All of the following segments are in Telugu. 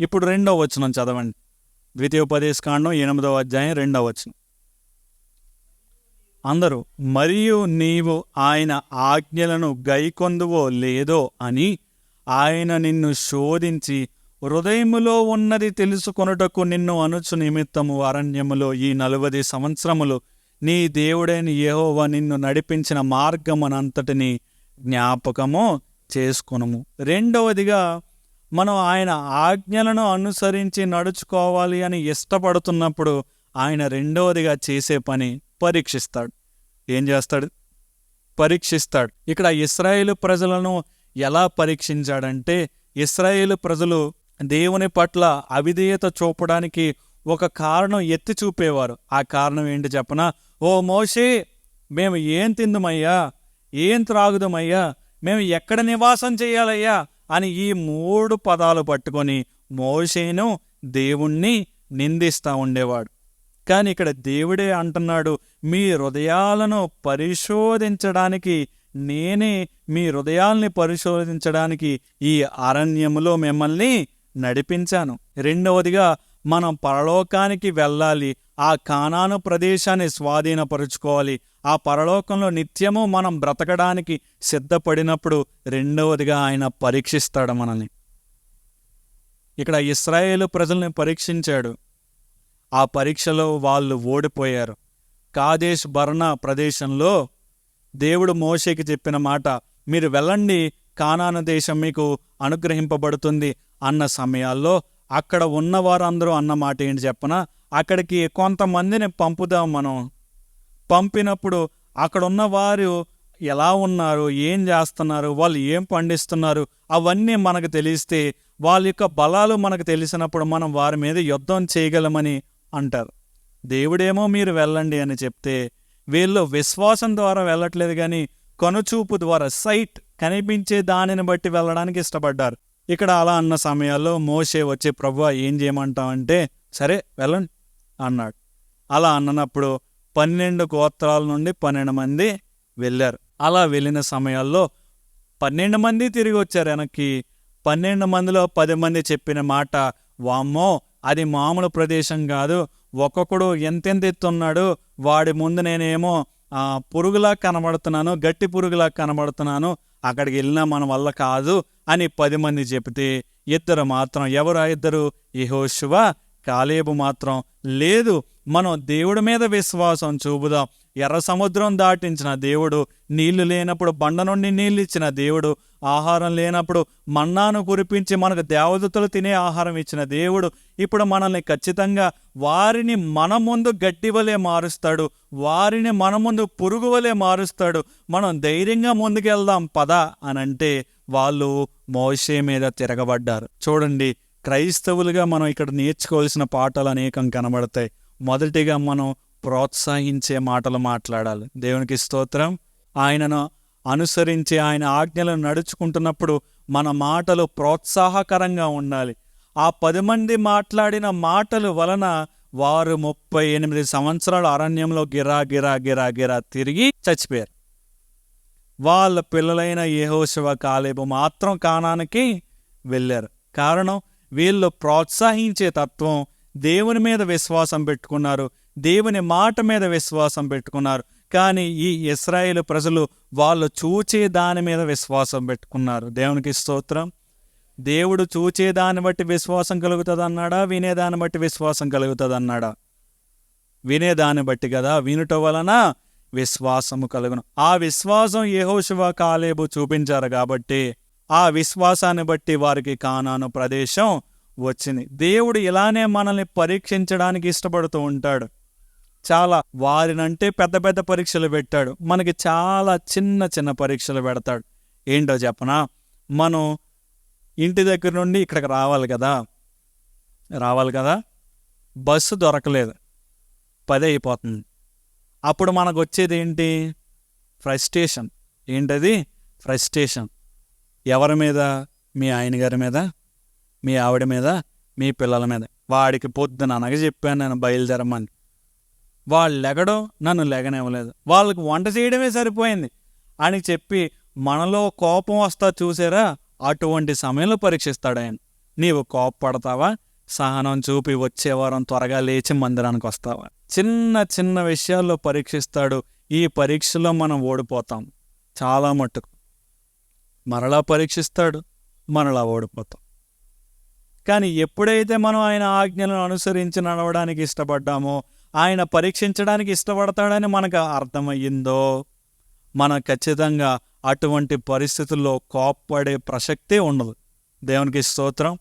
ఇప్పుడు రెండవ వచనం చదవండి. ద్వితీయోపదేశకాండం ఎనిమిదవ అధ్యాయం రెండవ వచనం. అందరూ మరియు నీవు ఆయన ఆజ్ఞలను గైకొందువో లేదో అని ఆయన నిన్ను శోధించి హృదయములో ఉన్నది తెలుసుకొనుటకు నిన్ను అనుచు నిమిత్తము అరణ్యములో ఈ నలువది సంవత్సరములు నీ దేవుడైన యహోవ నిన్ను నడిపించిన మార్గమనంతటిని జ్ఞాపకము చేసుకొనము. రెండవదిగా మనం ఆయన ఆజ్ఞలను అనుసరించి నడుచుకోవాలి అని ఇష్టపడుతున్నప్పుడు ఆయన రెండవదిగా చేసే పని పరీక్షిస్తాడు. ఏం చేస్తాడు? పరీక్షిస్తాడు. ఇక్కడ ఇస్రాయేలు ప్రజలను ఎలా పరీక్షించాడంటే ఇస్రాయేలు ప్రజలు దేవుని పట్ల అవిధేయత చూపడానికి ఒక కారణం ఎత్తి చూపేవారు. ఆ కారణం ఏంటి చెప్పనా? ఓ మోషే మేము ఏం తిందుమయ్యా? ఏం త్రాగుదమయ్యా? మేము ఎక్కడ నివాసం చేయాలయ్యా? అని ఈ మూడు పదాలు పట్టుకొని మోషేను దేవుణ్ణి నిందిస్తా ఉండేవాడు. కానీ ఇక్కడ దేవుడే అంటున్నాడు మీ హృదయాలను పరిశోధించడానికి నేనే మీ హృదయాల్ని పరిశోధించడానికి ఈ అరణ్యములో మిమ్మల్ని నడిపించాను. రెండవదిగా మనం పరలోకానికి వెళ్ళాలి ఆ కానాను ప్రదేశాన్ని స్వాధీనపరుచుకోవాలి. ఆ పరలోకంలో నిత్యము మనం బ్రతకడానికి సిద్ధపడినప్పుడు రెండవదిగా ఆయన పరీక్షిస్తాడు మనల్ని. ఇక్కడ ఇస్రాయేలు ప్రజల్ని పరీక్షించాడు. ఆ పరీక్షలో వాళ్ళు ఓడిపోయారు. కాదేశ్ బర్ణ ప్రదేశంలో దేవుడు మోషేకి చెప్పిన మాట మీరు వెళ్ళండి కానాను దేశం మీకు అనుగ్రహింపబడుతుంది అన్న సమయాల్లో అక్కడ ఉన్న వారందరూ ఏంటి చెప్పనా? అక్కడికి కొంతమందిని పంపుదాం మనం. పంపినప్పుడు అక్కడ ఉన్న వారు ఎలా ఉన్నారు ఏం చేస్తున్నారు వాళ్ళు ఏం పండిస్తున్నారు అవన్నీ మనకు తెలిస్తే వాళ్ళ యొక్క బలాలు మనకు తెలిసినప్పుడు మనం వారి మీద యుద్ధం చేయగలమని అంటారు. దేవుడేమో మీరు వెళ్ళండి అని చెప్తే వీళ్ళు విశ్వాసం ద్వారా వెళ్ళట్లేదు కానీ కనుచూపు ద్వారా సైట్ కనిపించే దానిని బట్టి వెళ్ళడానికి ఇష్టపడ్డారు. ఇక్కడ అలా అన్న సమయాల్లో మోసే వచ్చే ప్రభు ఏం చేయమంటావంటే సరే వెళ్ళండి. అన్నాడు. అలా అన్నప్పుడు పన్నెండు గోత్రాల నుండి పన్నెండు మంది వెళ్ళారు. అలా వెళ్ళిన సమయాల్లో పన్నెండు మంది తిరిగి వచ్చారు వెనక్కి. పన్నెండు మందిలో పది మంది చెప్పిన మాట వామ్మో అది మామూలు ప్రదేశం కాదు. ఒక్కొక్కడు ఎంతెంత ఎత్తున్నాడు? వాడి ముందు నేనేమో ఆ, పురుగులా కనబడుతున్నాను గట్టి పురుగులా కనబడుతున్నాను. అక్కడికి వెళ్ళినా మన వల్ల కాదు అని పది మంది చెబితే ఇద్దరు మాత్రం ఎవరు ఆ ఇద్దరు? యెహోషువ? కాలేబు మాత్రం లేదు మనం దేవుడి మీద విశ్వాసం చూపుదాం. ఎర్ర సముద్రం దాటించిన దేవుడు నీళ్ళు లేనప్పుడు బండ నుండి నీళ్ళు ఇచ్చిన దేవుడు ఆహారం లేనప్పుడు మన్నాను కురిపించి మనకు దేవదూతలు తినే ఆహారం ఇచ్చిన దేవుడు ఇప్పుడు మనల్ని ఖచ్చితంగా వారిని మన ముందు గట్టి వలె మారుస్తాడు వారిని మన ముందు పురుగు వలె మారుస్తాడు. మనం ధైర్యంగా ముందుకెళ్దాం పద అని అంటే వాళ్ళు మోషే మీద తిరగబడ్డారు. చూడండి క్రైస్తవులుగా మనం ఇక్కడ నేర్చుకోవాల్సిన పాఠాలు అనేకం కనబడతాయి. మొదటిగా మనం ప్రోత్సహించే మాటలు మాట్లాడాలి. దేవునికి స్తోత్రం. ఆయనను అనుసరించి ఆయన ఆజ్ఞలను నడుచుకుంటున్నప్పుడు మన మాటలు ప్రోత్సాహకరంగా ఉండాలి. ఆ పది మంది మాట్లాడిన మాటలు వలన వారు ముప్పై ఎనిమిది సంవత్సరాలు అరణ్యంలో గిరా గిరా గిరా గిరా తిరిగి చచ్చిపోయారు. వాళ్ళ పిల్లలైన యహోశివ కాలేబు మాత్రం కానానికి వెళ్ళారు. కారణం వీళ్ళు ప్రోత్సహించే తత్వం దేవుని మీద విశ్వాసం పెట్టుకున్నారు. దేవుని మాట మీద విశ్వాసం పెట్టుకున్నారు. కానీ ఈ ఇస్రాయేల్ ప్రజలు వాళ్ళు చూచే దాని మీద విశ్వాసం పెట్టుకున్నారు. దేవునికి స్తోత్రం. దేవుడు చూచే దాన్ని బట్టి విశ్వాసం కలుగుతుంది అన్నాడా వినేదాన్ని బట్టి విశ్వాసం కలుగుతుంది అన్నాడా వినేదాన్ని బట్టి కదా. వినుట వలన విశ్వాసము కలుగును. ఆ విశ్వాసం యహోశివ కాలేబు చూపించారు కాబట్టి ఆ విశ్వాసాన్ని బట్టి వారికి కానాను ప్రదేశం వచ్చింది. దేవుడు ఇలానే మనల్ని పరీక్షించడానికి ఇష్టపడుతూ ఉంటాడు. చాలా వారినంటే పెద్ద పెద్ద పరీక్షలు పెట్టాడు. మనకి చాలా చిన్న చిన్న పరీక్షలు పెడతాడు. ఏంటో చెప్పనా? మనం ఇంటి దగ్గర నుండి ఇక్కడికి రావాలి కదా? రావాలి కదా? బస్సు దొరకలేదు. పది అయిపోతుంది. అప్పుడు మనకు వచ్చేది ఏంటి? ఫ్రస్ట్రేషన్. ఏంటది? ఫ్రస్ట్రేషన్. ఎవరి మీద? మీ ఆయన గారి మీద? మీ ఆవిడ మీద? మీ పిల్లల మీద? వాడికి పొద్దున అనగా చెప్పాను నేను బయలుదేరమని. వాళ్ళు లెగడం నన్ను లెగనివ్వలేదు. వాళ్ళకి వంట చేయడమే సరిపోయింది. అని చెప్పి మనలో కోపం వస్తా చూసారా? అటువంటి సమయంలో పరీక్షిస్తాడు ఆయన. నీవు కోపపడతావా? సహనం చూపి వచ్చే వారం త్వరగా లేచి మందిరానికి వస్తావా? చిన్న చిన్న విషయాల్లో పరీక్షిస్తాడు. ఈ పరీక్షలో మనం ఓడిపోతాం. చాలా మట్టుకు. మరలా పరీక్షిస్తాడు మరలా ఓడిపోతాం. కానీ ఎప్పుడైతే మనం ఆయన ఆజ్ఞలను అనుసరించి నడవడానికి ఇష్టపడ్డామో ఆయన పరీక్షించడానికి ఇష్టపడతాడని మనకు అర్థమయ్యిందో మన ఖచ్చితంగా అటువంటి పరిస్థితుల్లో కోప్పడే ప్రసక్తే ఉండదు. దేవునికి స్తోత్రం.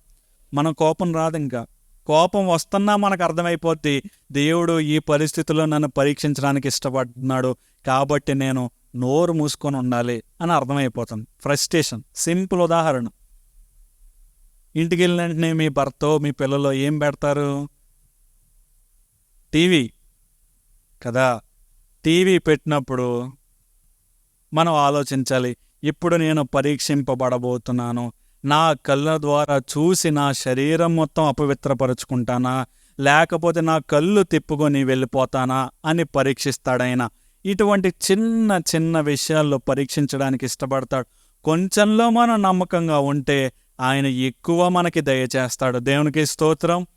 మన కోపం రాదు ఇంకా. కోపం వస్తున్నా మనకు అర్థమైపోద్ది దేవుడు ఈ పరిస్థితుల్లో నన్ను పరీక్షించడానికి ఇష్టపడుతున్నాడు కాబట్టి నేను నోరు మూసుకొని ఉండాలి అని అర్థమైపోతుంది. ఫ్రస్ట్రేషన్ సింపుల్ ఉదాహరణ. ఇంటికి వెళ్ళిన వెంటనే మీ భర్త మీ పిల్లలు ఏం పెడతారు? టీవీ. కదా? టీవీ పెట్టినప్పుడు మనం ఆలోచించాలి ఇప్పుడు నేను పరీక్షింపబడబోతున్నాను. నా కళ్ళ ద్వారా చూసి నా శరీరం మొత్తం అపవిత్రపరుచుకుంటానా? లేకపోతే నా కళ్ళు తిప్పుకొని వెళ్ళిపోతానా? అని పరీక్షిస్తాడైనా ఇటువంటి చిన్న చిన్న విషయాల్లో పరీక్షించడానికి ఇష్టపడతాడు. కొంచెంలో మనం నమ్మకంగా ఉంటే ఆయన ఎక్కువ మనకి దయచేస్తాడు. దేవునికి స్తోత్రం.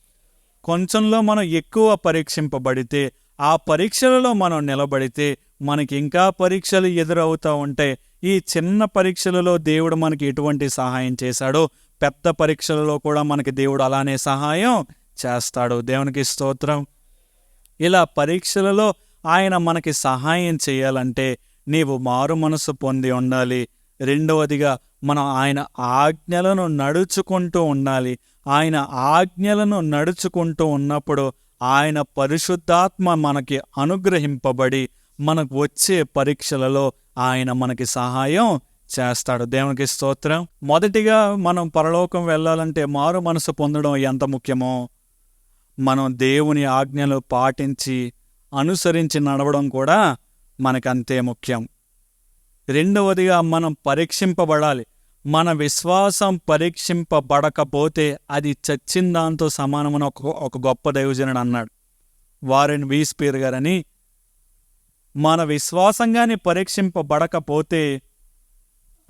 కొంచెంలో మనం ఎక్కువ పరీక్షింపబడితే ఆ పరీక్షలలో మనం నిలబడితే మనకి ఇంకా పరీక్షలు ఎదురవుతూ ఉంటే ఈ చిన్న పరీక్షలలో దేవుడు మనకి ఎటువంటి సహాయం చేశాడో పెద్ద పరీక్షలలో కూడా మనకి దేవుడు అలానే సహాయం చేస్తాడు. దేవునికి స్తోత్రం. ఇలా పరీక్షలలో ఆయన మనకి సహాయం చేయాలంటే నీవు మారు మనసు పొంది ఉండాలి. రెండవదిగా మనం ఆయన ఆజ్ఞలను నడుచుకుంటూ ఉండాలి. ఆయన ఆజ్ఞలను నడుచుకుంటూ ఉన్నప్పుడు ఆయన పరిశుద్ధాత్మ మనకి అనుగ్రహింపబడి మనకు వచ్చే పరీక్షలలో ఆయన మనకి సహాయం చేస్తాడు. దేవునికి స్తోత్రం. మొదటిగా మనం పరలోకం వెళ్ళాలంటే మారు మనసు పొందడం ఎంత ముఖ్యమో? మనం దేవుని ఆజ్ఞలు పాటించి అనుసరించి నడవడం కూడా మనకంతే ముఖ్యం. రెండవదిగా మనం పరీక్షింపబడాలి. మన విశ్వాసం పరీక్షింపబడకపోతే అది చచ్చిన దాంతో సమానమని ఒక ఒక గొప్ప దైవజనుడు అన్నాడు. వారెన్ వీస్పీర్ గారని మన విశ్వాసంగాని పరీక్షింపబడకపోతే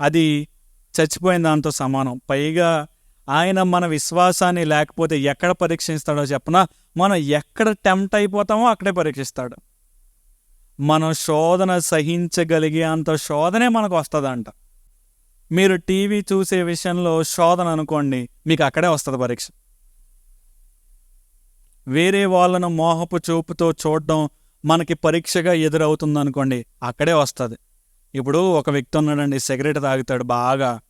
అది చచ్చిపోయిన దాంతో సమానం. పైగా ఆయన మన విశ్వాసాన్ని లేకపోతే ఎక్కడ పరీక్షిస్తాడో చెప్పనా? మనం ఎక్కడ టెంప్ట్ అయిపోతామో అక్కడే పరీక్షిస్తాడు. మనం శోధన సహించగలిగే అంత శోధనే మనకు వస్తుందంట. మీరు టీవీ చూసే విషయంలో శోధన అనుకోండి మీకు అక్కడే వస్తుంది పరీక్ష. వేరే వాళ్ళను మోహపు చూపుతో చూడడం మనకి పరీక్షగా ఎదురవుతుంది అనుకోండి అక్కడే వస్తుంది. ఇప్పుడు ఒక వ్యక్తి ఉన్నాడండి సిగరెట్ తాగుతాడు బాగా.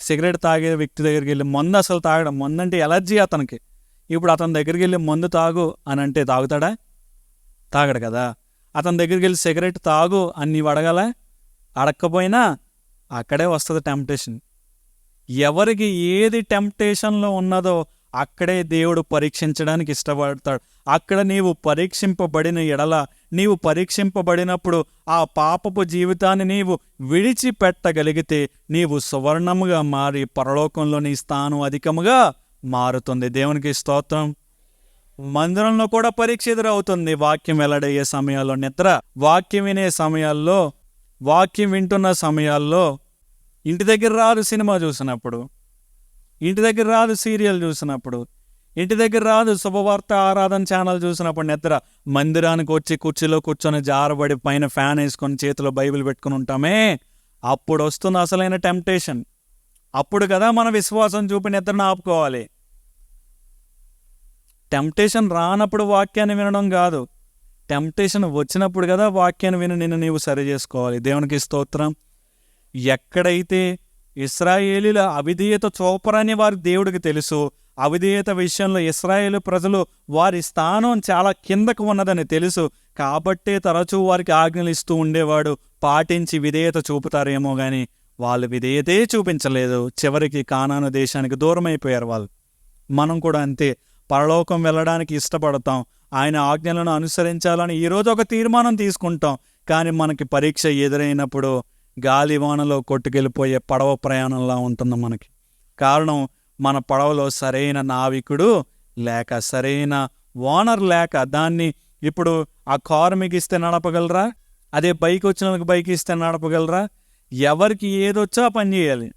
సిగరెట్ తాగే వ్యక్తి దగ్గరికి వెళ్ళి మందు అసలు తాగడం మందు అంటే ఎలర్జీ అతనికి. ఇప్పుడు అతని దగ్గరికి వెళ్ళి మందు తాగు అని అంటే తాగుతాడా? తాగడు కదా. అతని దగ్గరికి వెళ్ళి సిగరెట్ తాగు అని నీవు అడగాల? అడక్కపోయినా అక్కడే వస్తుంది టెంప్టేషన్. ఎవరికి ఏది టెంప్టేషన్లో ఉన్నదో అక్కడే దేవుడు పరీక్షించడానికి ఇష్టపడతాడు. అక్కడ నీవు పరీక్షింపబడిన ఎడల నీవు పరీక్షింపబడినప్పుడు ఆ పాపపు జీవితాన్ని నీవు విడిచిపెట్టగలిగితే నీవు సువర్ణముగా మారి పరలోకంలో నీ స్థానం అధికముగా మారుతుంది. దేవునికి స్తోత్రం. మందిరంలో కూడా పరీక్ష ఎదురవుతుంది వాక్యం వెల్లడయ్యే సమయాల్లో నిద్ర వాక్యం వినే సమయాల్లో వాక్యం వింటున్న సమయాల్లో ఇంటి దగ్గర రాదు సినిమా చూసినప్పుడు. ఇంటి దగ్గర రాదు సీరియల్ చూసినప్పుడు. ఇంటి దగ్గర రాదు శుభవార్త ఆరాధన ఛానల్ చూసినప్పుడు నిద్ర. మందిరానికి వచ్చి కుర్చీలో కూర్చొని జారబడి పైన ఫ్యాన్ వేసుకొని చేతిలో బైబిల్ పెట్టుకుని ఉంటామే. అప్పుడు వస్తుంది అసలైన టెంప్టేషన్. అప్పుడు కదా మన విశ్వాసం చూపి నిద్రను ఆపుకోవాలి. టెంప్టేషన్ రానప్పుడు వాక్యాన్ని వినడం కాదు. టెంప్టేషన్ వచ్చినప్పుడు కదా వాక్యాన్ని విని నిన్ను నీవు సరి చేసుకోవాలి. దేవునికి స్తోత్రం. ఎక్కడైతే ఇస్రాయేలీల అవిధేయత చూపరని వారి దేవుడికి తెలుసు. అవిధేయత విషయంలో ఇస్రాయేలు ప్రజలు వారి స్థానం చాలా కిందకు ఉన్నదని తెలుసు. కాబట్టే తరచూ వారికి ఆజ్ఞలు ఇస్తూ ఉండేవాడు. పాటించి విధేయత చూపుతారేమో గాని వాళ్ళు విధేయతే చూపించలేదు. చివరికి కానాను దేశానికి దూరమైపోయారు వాళ్ళు. మనం కూడా అంతే. పరలోకం వెళ్ళడానికి ఇష్టపడతాం. ఆయన ఆజ్ఞలను అనుసరించాలని ఈరోజు ఒక తీర్మానం తీసుకుంటాం. కానీ మనకి పరీక్ష ఎదురైనప్పుడు గాలివానలో కొట్టుకెళ్ళిపోయే పడవ ప్రయాణంలా ఉంటుంది మనకి. కారణం మన పడవలో సరైన నావికుడు లేక సరైన ఓనర్ లేక దాన్ని ఇప్పుడు ఆ కారు మీకు ఇస్తే నడపగలరా? అదే బైక్ వచ్చిన వాళ్ళకి బైక్ ఇస్తే నడపగలరా? ఎవరికి ఏదొచ్చో పని చేయాలి.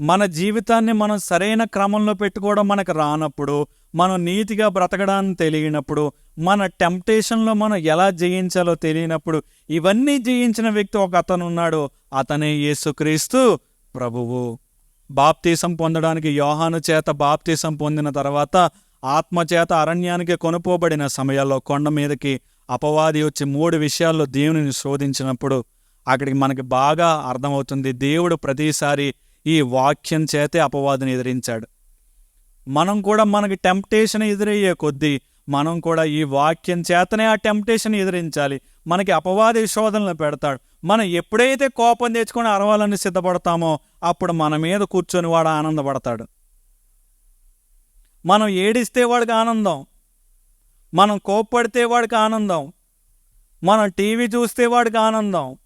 మన జీవితాన్ని మనం సరైన క్రమంలో పెట్టుకోవడం మనకు రానప్పుడు మనం నీతిగా బ్రతకడాన్ని తెలియనప్పుడు మన టెంప్టేషన్లో మనం ఎలా జయించాలో తెలియనప్పుడు ఇవన్నీ జయించిన వ్యక్తి ఒక అతను ఉన్నాడు. అతనే యేసుక్రీస్తు ప్రభువు. బాప్తీసం పొందడానికి యోహాను చేత బాప్తీసం పొందిన తర్వాత ఆత్మచేత అరణ్యానికి కొనుపోబడిన సమయాల్లో కొండ మీదకి అపవాది వచ్చి మూడు విషయాల్లో దేవునిని శోధించినప్పుడు అక్కడికి మనకి బాగా అర్థమవుతుంది. దేవుడు ప్రతిసారి ఈ వాక్యం చేతే అపవాదిని ఎదిరించాడు. మనం కూడా మనకి టెంప్టేషన్ ఎదురయ్యే కొద్దీ మనం కూడా ఈ వాక్యం చేతనే ఆ టెంప్టేషన్ ఎదిరించాలి. మనకి అపవాది శోధనలు పెడతాడు. మనం ఎప్పుడైతే కోపం తెచ్చుకొని అరవాలని సిద్ధపడతామో అప్పుడు మన మీద కూర్చొని వాడు ఆనందపడతాడు. మనం ఏడిస్తే వాడికి ఆనందం. మనం కోప్పడితే వాడికి ఆనందం. మనం టీవీ చూస్తే వాడికి ఆనందం.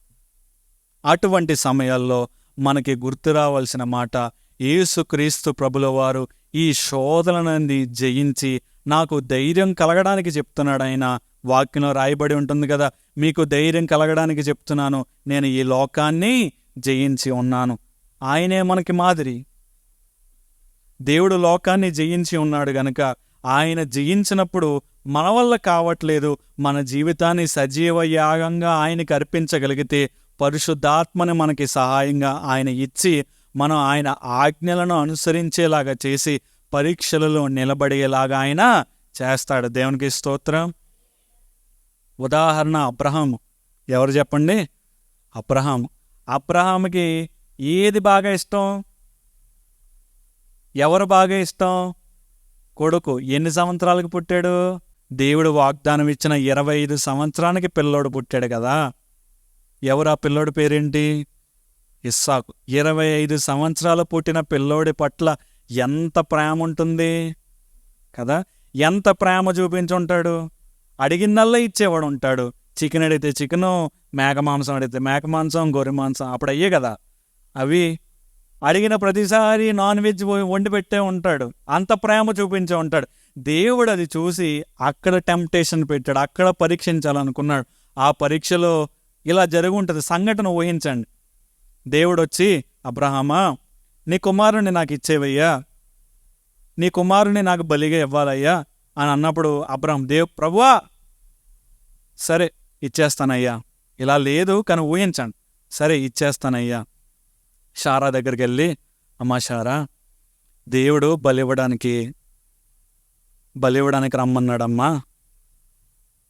అటువంటి సమయాల్లో మనకి గుర్తు రావాల్సిన మాట ఏసుక్రీస్తు ప్రభుల వారు ఈ శోధనని జయించి నాకు ధైర్యం కలగడానికి చెప్తున్నాడు ఆయన. వాక్యంలో రాయబడి ఉంటుంది కదా మీకు ధైర్యం కలగడానికి చెప్తున్నాను నేను ఈ లోకాన్ని జయించి ఉన్నాను. ఆయనే మనకి మాదిరి. దేవుడు లోకాన్ని జయించి ఉన్నాడు గనక ఆయన జయించినప్పుడు మన వల్ల కావట్లేదు మన జీవితాన్ని సజీవ యాగంగా ఆయనకి అర్పించగలిగితే పరిశుద్ధాత్మని మనకి సహాయంగా ఆయన ఇచ్చి మనం ఆయన ఆజ్ఞలను అనుసరించేలాగా చేసి పరీక్షలలో నిలబడేలాగా ఆయన చేస్తాడు. దేవునికి స్తోత్రం. ఉదాహరణ అబ్రహాం. ఎవరు చెప్పండి? అబ్రహాం. అబ్రహాంకి ఏది బాగా ఇష్టం? ఎవరు బాగా ఇష్టం? కొడుకు ఎన్ని సంవత్సరాలకు పుట్టాడు? దేవుడు వాగ్దానం ఇచ్చిన ఇరవై ఐదు సంవత్సరానికి పిల్లోడు పుట్టాడు కదా. ఎవరా పిల్లోడి పేరేంటి? ఇస్సాకు. ఇరవై ఐదు సంవత్సరాలు పుట్టిన పిల్లోడి పట్ల ఎంత ప్రేమ ఉంటుంది? కదా? ఎంత ప్రేమ చూపించుంటాడు? అడిగిందల్లా ఇచ్చేవాడు ఉంటాడు. చికెన్ అడిగితే చికెను మేక మాంసం అడిగితే మేక మాంసం గొర్రె మాంసం అప్పుడు అయ్యే కదా. అవి అడిగిన ప్రతిసారి నాన్ వెజ్ వండి పెట్టే ఉంటాడు. అంత ప్రేమ చూపించే ఉంటాడు. దేవుడు అది చూసి అక్కడ టెంప్టేషన్ పెట్టాడు. అక్కడ పరీక్షించాలనుకున్నాడు. ఆ పరీక్షలో ఇలా జరుగుంటుంది. సంఘటన ఊహించండి. దేవుడు వచ్చి అబ్రహామా నీ కుమారుని నాకు ఇచ్చేవయ్యా. నీ కుమారుని నాకు బలిగా ఇవ్వాలయ్యా. అని అన్నప్పుడు అబ్రహం దేవ్ ప్రభువా సరే ఇచ్చేస్తానయ్యా. ఇలా లేదు కానీ ఊహించండి. సరే ఇచ్చేస్తానయ్యా. షారా దగ్గరికి వెళ్ళి అమ్మా షారా దేవుడు బలివ్వడానికి బలివ్వడానికి రమ్మన్నాడమ్మా.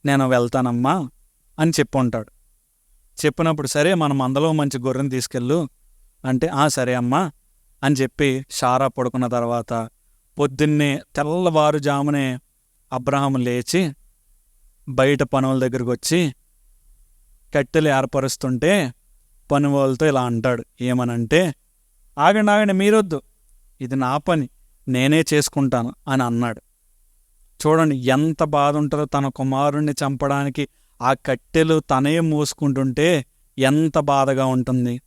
నేను వెళ్తానమ్మా అని చెప్పు ఉంటాడు చెప్పినప్పుడు సరే మనం మందలో మంచి గొర్రెని తీసుకెళ్ళు అంటే ఆ సరే అమ్మా అని చెప్పి షారా పడుకున్న తర్వాత పొద్దున్నే తెల్లవారుజామునే అబ్రహాం లేచి బయట పనుల దగ్గరికి వచ్చి కట్టెలు ఏర్పరుస్తుంటే పనువాళ్ళతో ఇలా అంటాడు. ఏమనంటే ఆగండి ఆగండి మీరొద్దు. ఇది నా పని. నేనే చేసుకుంటాను అని అన్నాడు. చూడండి ఎంత బాధ ఉంటుందో తన కుమారుణ్ణి చంపడానికి ఆ కట్టెలు తనే మూసుకుంటుంటే ఎంత బాధగా ఉంటుంది.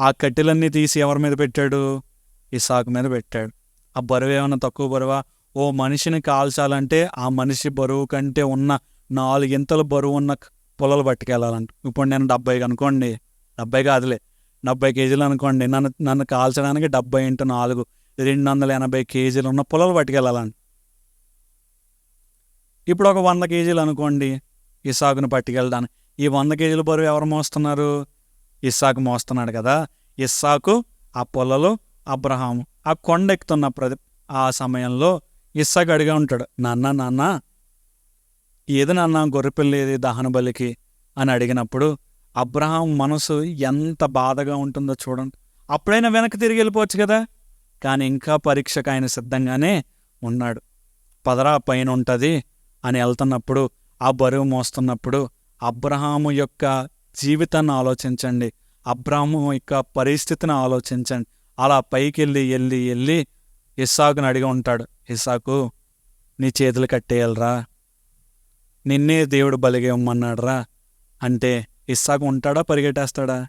ఆ కట్టెలన్నీ తీసి ఎవరి మీద పెట్టాడు? ఇసాకు మీద పెట్టాడు. ఆ బరువు ఏమైనా తక్కువ బరువా? ఓ మనిషిని కాల్చాలంటే ఆ మనిషి బరువు కంటే ఉన్న నాలుగింతల బరువు ఉన్న పొలలు పట్టుకెళ్ళాలంట. ఇప్పుడు నేను డెబ్బైకి అనుకోండి. డెబ్బై కాదులే. డెబ్బై కేజీలు అనుకోండి. నన్ను నన్ను కాల్చడానికి డెబ్బై ఇంటూ నాలుగు రెండు వందల ఎనభై కేజీలు ఉన్న పొలలు పట్టుకెళ్ళాలంట. ఇప్పుడు ఒక వంద కేజీలు అనుకోండి ఇసాకును పట్టుకెళ్ళడానికి ఈ వంద కేజీల బరువు ఎవరు మోస్తున్నారు? ఇస్సాకు మోస్తున్నాడు కదా. ఇస్సాకు ఆ పొలలు అబ్రహాము. ఆ కొండ ఎక్కుతున్న ప్రతి ఆ సమయంలో ఇస్సాకు అడిగా ఉంటాడు నాన్న నాన్న ఏది నాన్న గొర్రెపిల్ల ఏది దహన బలికి? అని అడిగినప్పుడు అబ్రహాం మనసు ఎంత బాధగా ఉంటుందో చూడండి. అప్పుడైనా వెనక్కి తిరిగి వెళ్ళిపోవచ్చు కదా. కానీ ఇంకా పరీక్షకు ఆయన సిద్ధంగానే ఉన్నాడు. పదరా పైన ఉంటుంది అని వెళ్తున్నప్పుడు ఆ బరువు మోస్తున్నప్పుడు అబ్రహాము యొక్క జీవితాన్ని ఆలోచించండి. అబ్రాహము యొక్క పరిస్థితిని ఆలోచించండి. అలా పైకి వెళ్ళి వెళ్ళి వెళ్ళి ఇస్సాకుని అడిగి ఉంటాడు ఇస్సాకు నీ చేతులు కట్టేయాలరా. నిన్నే దేవుడు బలిగా ఇమ్మన్నాడురా. అంటే ఇస్సాకు ఉంటాడా పరిగెట్టేస్తాడా?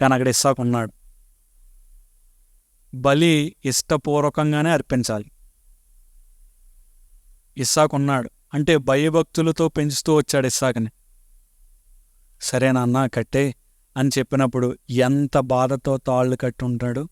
కానీ అక్కడ ఇస్సాకు ఉన్నాడు. బలి ఇష్టపూర్వకంగానే అర్పించాలి. ఇస్సాకు ఉన్నాడు. అంటే భయభక్తులతో పెంచుతూ వచ్చాడు ఇస్సాకుని. సరే నాన్న కట్టే అని చెప్పినప్పుడు ఎంత బాధతో తాళ్ళు కట్టి ఉంటాడు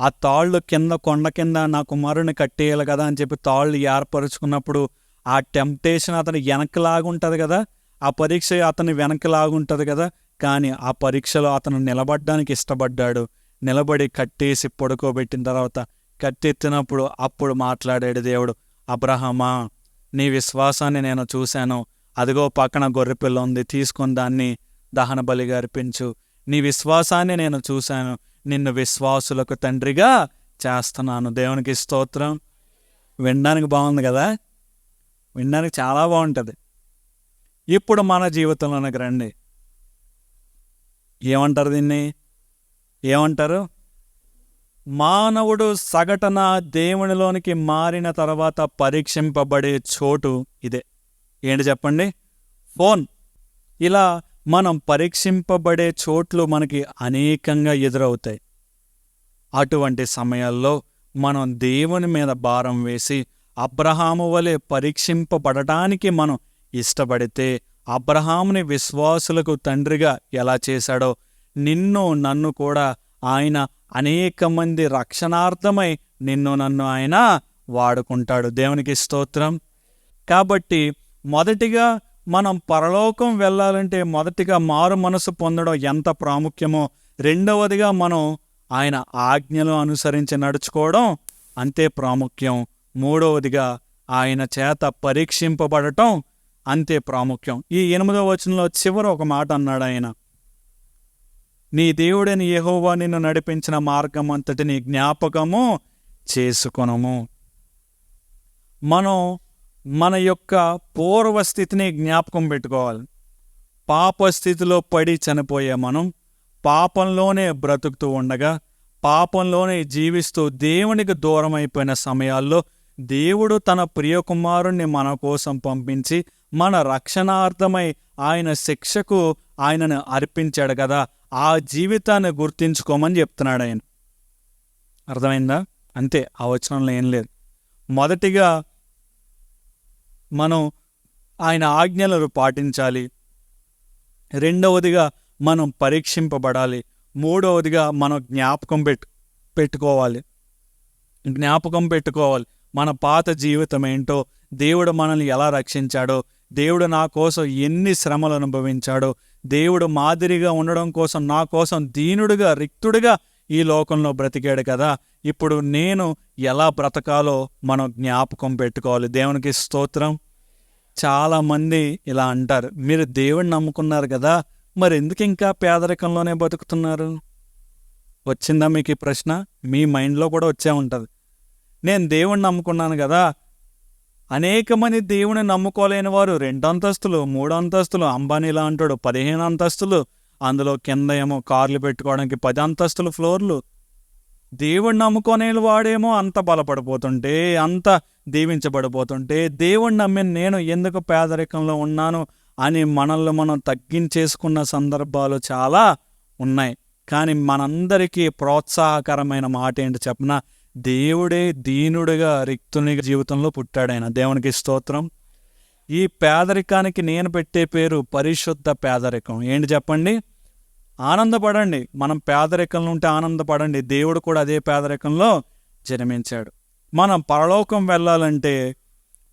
ఆ తాళ్ళు కింద కొండ కింద నా కుమారుని కట్టేయాలి కదా అని చెప్పి తాళ్ళు ఏర్పరుచుకున్నప్పుడు ఆ టెంప్టేషన్ అతని వెనక్కిలాగుంటుంది కదా? ఆ పరీక్ష అతని వెనక్కిలాగుంటుంది కదా? కానీ ఆ పరీక్షలో అతను నిలబడ్డానికి ఇష్టపడ్డాడు. నిలబడి కట్టేసి పడుకోబెట్టిన తర్వాత కట్టెత్తినప్పుడు అప్పుడు మాట్లాడాడు దేవుడు అబ్రహమా నీ విశ్వాసాన్ని నేను చూశాను. అదిగో పక్కన గొర్రెపిల్ల ఉంది తీసుకొని దాన్ని దహన బలిగా అర్పించు. నీ విశ్వాసాన్ని నేను చూశాను. నిన్ను విశ్వాసులకు తండ్రిగా చేస్తున్నాను. దేవునికి స్తోత్రం. వినడానికి బాగుంది కదా? వినడానికి చాలా బాగుంటుంది. ఇప్పుడు మన జీవితంలోనికి రండి. ఏమంటారు దీన్ని? ఏమంటారు? మానవుడు సగటన దేవునిలోనికి మారిన తర్వాత పరీక్షింపబడే చోటు ఇదే. ఏంటి చెప్పండి? ఫోన్. ఇలా మనం పరీక్షింపబడే చోట్లు మనకి అనేకంగా ఎదురవుతాయి. అటువంటి సమయాల్లో మనం దేవుని మీద భారం వేసి అబ్రహాము వలె పరీక్షింపబడటానికి మనం ఇష్టపడితే అబ్రహాముని విశ్వాసులకు తండ్రిగా ఎలా చేశాడో నిన్ను నన్ను కూడా ఆయన అనేక మంది రక్షణార్థమై నిన్ను నన్ను ఆయన వాడుకుంటాడు. దేవునికి స్తోత్రం. కాబట్టి మొదటిగా మనం పరలోకం వెళ్ళాలంటే మొదటిగా మారు మనసు పొందడం ఎంత ప్రాముఖ్యమో రెండవదిగా మనం ఆయన ఆజ్ఞలు అనుసరించి నడుచుకోవడం అంతే ప్రాముఖ్యం. మూడవదిగా ఆయన చేత పరీక్షింపబడటం అంతే ప్రాముఖ్యం. ఈ ఎనిమిదవ వచనంలో చివర ఒక మాట అన్నాడు ఆయన. నీ దేవుడని యహోవా నిన్ను నడిపించిన మార్గం అంతటిని జ్ఞాపకము చేసుకొనము. మనం మన యొక్క పూర్వస్థితిని జ్ఞాపకం పెట్టుకోవాలి. పాపస్థితిలో పడి చనిపోయే మనం పాపంలోనే బ్రతుకుతూ ఉండగా పాపంలోనే జీవిస్తూ దేవునికి దూరం అయిపోయిన సమయాల్లో దేవుడు తన ప్రియకుమారుణ్ణి మన కోసం పంపించి మన రక్షణార్థమై ఆయన శిక్షకు ఆయనను అర్పించాడు కదా ఆ జీవితాన్ని గుర్తించుకోమని చెప్తున్నాడు ఆయన. అర్థమైందా? అంతే ఆ వచనంలో ఏం లేదు. మొదటిగా మనం ఆయన ఆజ్ఞలను పాటించాలి. రెండవదిగా మనం పరీక్షింపబడాలి. మూడవదిగా మనం జ్ఞాపకం పెట్టు పెట్టుకోవాలి. జ్ఞాపకం పెట్టుకోవాలి. మన పాత జీవితం ఏంటో దేవుడు మనల్ని ఎలా రక్షించాడో దేవుడు నా కోసం ఎన్ని శ్రమలు అనుభవించాడో దేవుడు మాదిరిగా ఉండడం కోసం నా కోసం దీనుడుగా రిక్తుడుగా ఈ లోకంలో బ్రతికాడు కదా. ఇప్పుడు నేను ఎలా బ్రతకాలో మనం జ్ఞాపకం పెట్టుకోవాలి. దేవునికి స్తోత్రం. చాలామంది ఇలా అంటారు. మీరు దేవుడిని నమ్ముకున్నారు కదా. మరి ఎందుకు ఇంకా పేదరికంలోనే బతుకుతున్నారు? వచ్చిందా మీకు ఈ ప్రశ్న? మీ మైండ్లో కూడా వచ్చే ఉంటుంది. నేను దేవుణ్ణి నమ్ముకున్నాను కదా. అనేక మంది దేవుని నమ్ముకోలేని వారు రెండు అంతస్తులు మూడు అంతస్తులు అంబానీలా అంటాడు పదిహేను అంతస్తులు అందులో కింద ఏమో కార్లు పెట్టుకోవడానికి పది అంతస్తులు ఫ్లోర్లు. దేవుణ్ణి నమ్ముకునే వాడేమో అంత బలపడిపోతుంటే అంత దీవించబడిపోతుంటే దేవుణ్ణి నమ్మి నేను ఎందుకు పేదరికంలో ఉన్నాను అని మనల్ని మనం తగ్గించేసుకున్న సందర్భాలు చాలా ఉన్నాయి. కానీ మనందరికీ ప్రోత్సాహకరమైన మాట ఏంటి చెప్పన? దేవుడే దీనుడిగా రిక్తుని జీవితంలో పుట్టాడాయన దేవునికి స్తోత్రం. ఈ పేదరికానికి నేను పెట్టే పేరు పరిశుద్ధ పేదరికం. ఏంటి చెప్పండి? ఆనందపడండి. మనం పేదరికంలో ఉంటే ఆనందపడండి. దేవుడు కూడా అదే పేదరికంలో జన్మించాడు. మనం పరలోకం వెళ్ళాలంటే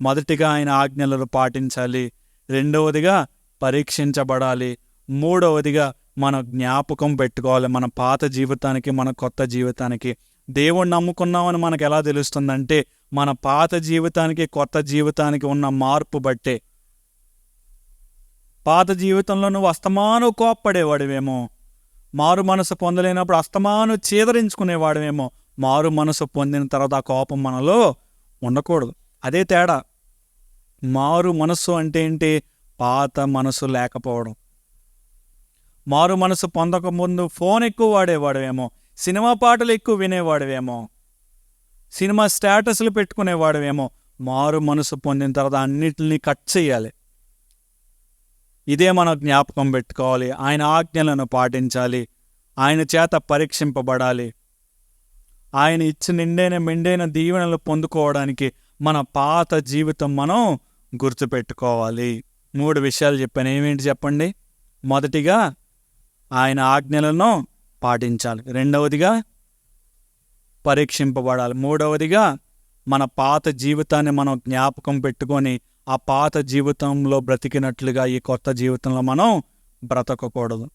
మొదటిగా ఆయన ఆజ్ఞలను పాటించాలి. రెండవదిగా పరీక్షించబడాలి. మూడవదిగా మన జ్ఞాపకం పెట్టుకోవాలి. మన పాత జీవితానికి మన కొత్త జీవితానికి. దేవుణ్ణి నమ్ముకున్నామని మనకు ఎలా తెలుస్తుందంటే మన పాత జీవితానికి కొత్త జీవితానికి ఉన్న మార్పు బట్టే. పాత జీవితంలో నువ్వు అస్తమాను కోప్పడేవాడివేమో. మారు మనసు పొందలేనప్పుడు అస్తమాను చీదరించుకునేవాడివేమో. మారు మనసు పొందిన తర్వాత ఆ కోపం మనలో ఉండకూడదు. అదే తేడా. మారు మనస్సు అంటే ఏంటి? పాత మనసు లేకపోవడం. మారు మనసు పొందకముందు ఫోన్ ఎక్కువ వాడేవాడువేమో. సినిమా పాటలు ఎక్కువ వినేవాడివేమో. సినిమా స్టేటస్లు పెట్టుకునేవాడివేమో. మారు మనసు పొందిన తర్వాత అన్నిటిని కట్ చేయాలి. ఇదే మనం జ్ఞాపకం పెట్టుకోవాలి. ఆయన ఆజ్ఞలను పాటించాలి. ఆయన చేత పరీక్షింపబడాలి. ఆయన ఇచ్చి నిండైన మెండైన దీవెనలు పొందుకోవడానికి మన పాత జీవితం మనం గుర్తుపెట్టుకోవాలి. మూడు విషయాలు చెప్పాను. ఏమేంటి చెప్పండి? మొదటిగా ఆయన ఆజ్ఞలను పాటించాలి. రెండవదిగా పరీక్షింపబడాలి. మూడవదిగా మన పాత జీవితాన్ని మనం జ్ఞాపకం పెట్టుకొని ఆ పాత జీవితంలో బ్రతికినట్లుగా ఈ కొత్త జీవితంలో మనం బ్రతకకూడదు.